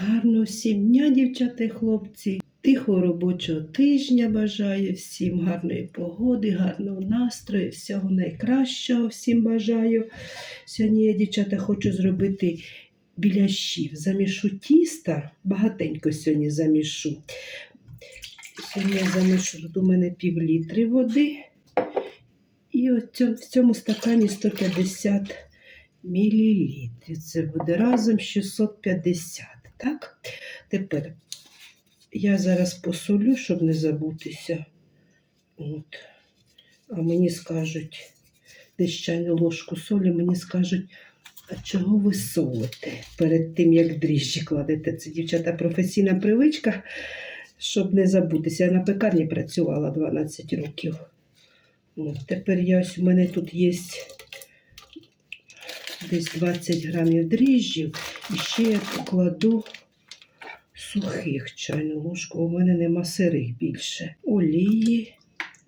Гарного всім дня, дівчата і хлопці. Тихого робочого тижня бажаю всім гарної погоди, гарного настрою, всього найкращого всім бажаю. Сьогодні я, дівчата, хочу зробити біляшів. Замішу тіста, багатенько сьогодні замішу. Сьогодні я замішу тут у мене пів літри води. І в цьому стакані 150 мілілітрів. Це буде разом 650. Так? Тепер я зараз посолю, щоб не забутися. От. А мені скажуть, десь чайну ложку солі, мені скажуть, а чого ви солите перед тим, як дріжджі кладете? Це дівчата професійна привичка, щоб не забутися. Я на пекарні працювала 12 років. От, тепер я ось у мене тут є десь 20 грамів дріжджів. І ще я покладу сухих чайну ложку. У мене нема сирих більше. Олії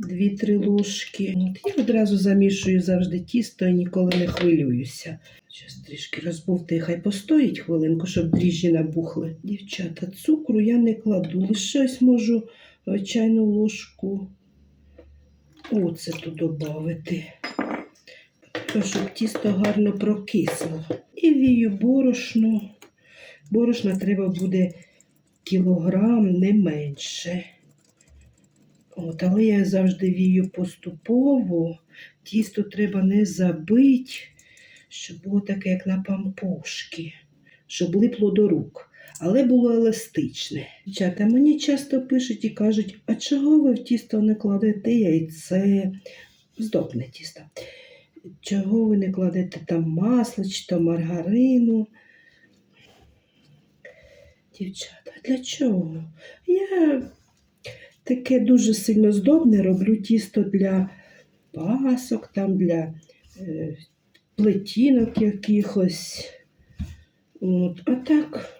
2-3 ложки. От, я одразу замішую завжди тісто і ніколи не хвилююся. Зараз трішки розбовти, хай постоїть хвилинку, щоб дріжджі набухли. Дівчата, цукру я не кладу. Лише ось можу е, чайну ложку оцету додати. Треба, щоб тісто гарно прокисло. І вію борошно. Борошна треба буде кілограм не менше. От, але я завжди вію поступово. Тісто треба не забити, щоб було таке, як на пампушки, щоб липло до рук. Але було еластичне. Дівчата, мені часто пишуть і кажуть, а чого ви в тісто не кладете яйце, здобне тісто. Чого ви не кладете там масло чи то маргарину? Дівчата, для чого? Я таке дуже сильно здобне роблю тісто для пасок, там для е, плетінок якихось. От. А так,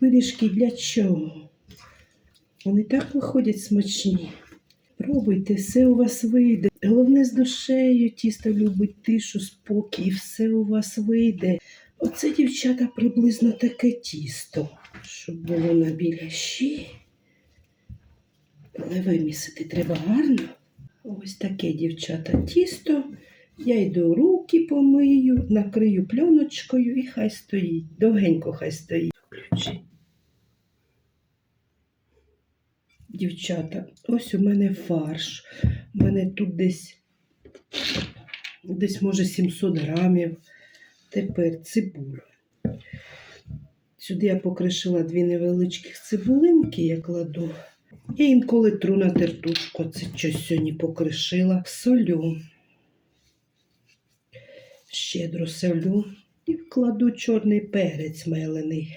пиріжки для чого? Вони так виходять смачні. Пробуйте, все у вас вийде. Головне з душею, тісто любить тишу, спокій, все у вас вийде. Оце, дівчата, приблизно таке тісто, щоб було на біляші. Але вимісити треба гарно. Ось таке, дівчата, тісто. Я йду руки помию, накрию пленочкою і хай стоїть. Довгенько хай стоїть. Дівчата, ось у мене фарш. У мене тут десь, десь може 700 грамів. Тепер цибулю. Сюди я покришила дві невеличких цибулинки, я кладу. Я інколи тру на тертушку, це щось сьогодні покришила. Солю. Щедро солю. І вкладу чорний перець мелений.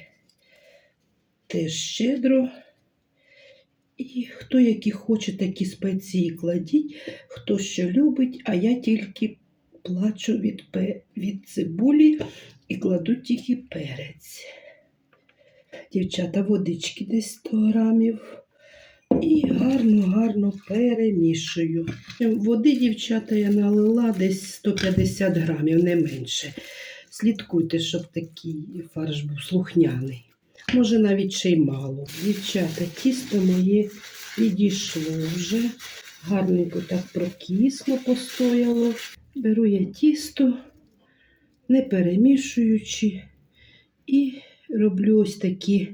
Теж щедро. І хто які хоче, такі спеції кладіть, хто що любить, а я тільки плачу від, від цибулі і кладу тільки перець. Дівчата, водички десь 100 грамів. І гарно-гарно перемішую. Води, дівчата, я налила десь 150 грамів, не менше. Слідкуйте, щоб такий фарш був слухняний. Може, навіть ще й мало. Дівчата, тісто моє підійшло вже. Гарненько так прокисло, постояло. Беру я тісто, не перемішуючи, і роблю ось такі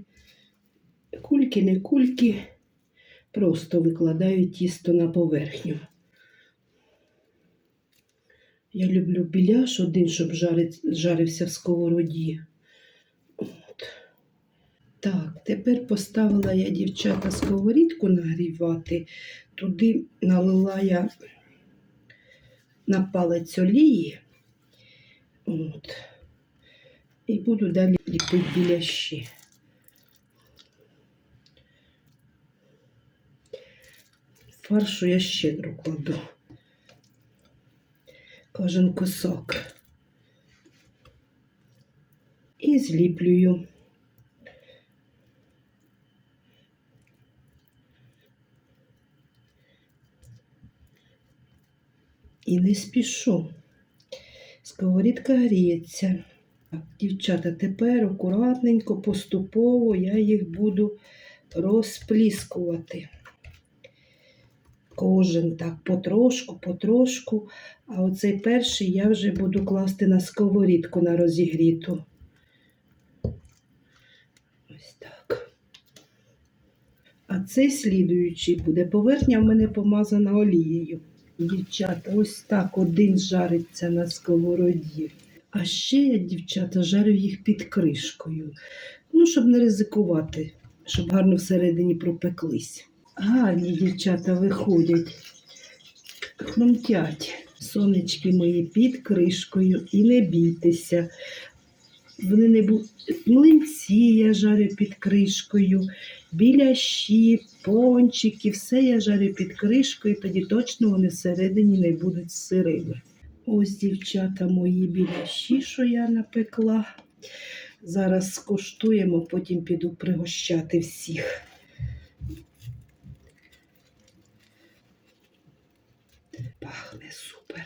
кульки, не кульки. Просто викладаю тісто на поверхню. Я люблю біляш один, щоб жарився в сковороді. Так, тепер поставила я, дівчата, сковорідку нагрівати. Туди налила я на палець олії. От. І буду далі ліпити біляші. Фаршу я щедро кладу. Кожен кусок. І зліплюю. І не спішу. Сковорідка гріється. Дівчата, тепер акуратненько, поступово я їх буду розпліскувати. Кожен так потрошку, потрошку. А оцей перший я вже буду класти на сковорідку на розігріту. Ось так. А цей слідуючий буде. Поверхня в мене помазана олією. Дівчата, ось так один жариться на сковороді. А ще я, дівчата, жарю їх під кришкою. Ну, щоб не ризикувати, щоб гарно всередині пропеклись. Гарні дівчата виходять, хрумтять. Сонечки мої під кришкою і не бійтеся. Вони не бу... Млинці я жарю під кришкою, біляші, пончики, все я жарю під кришкою, тоді точно вони всередині не будуть сирими. Ось, дівчата, мої біляші, що я напекла. Зараз скуштуємо, потім піду пригощати всіх. Пахне супер.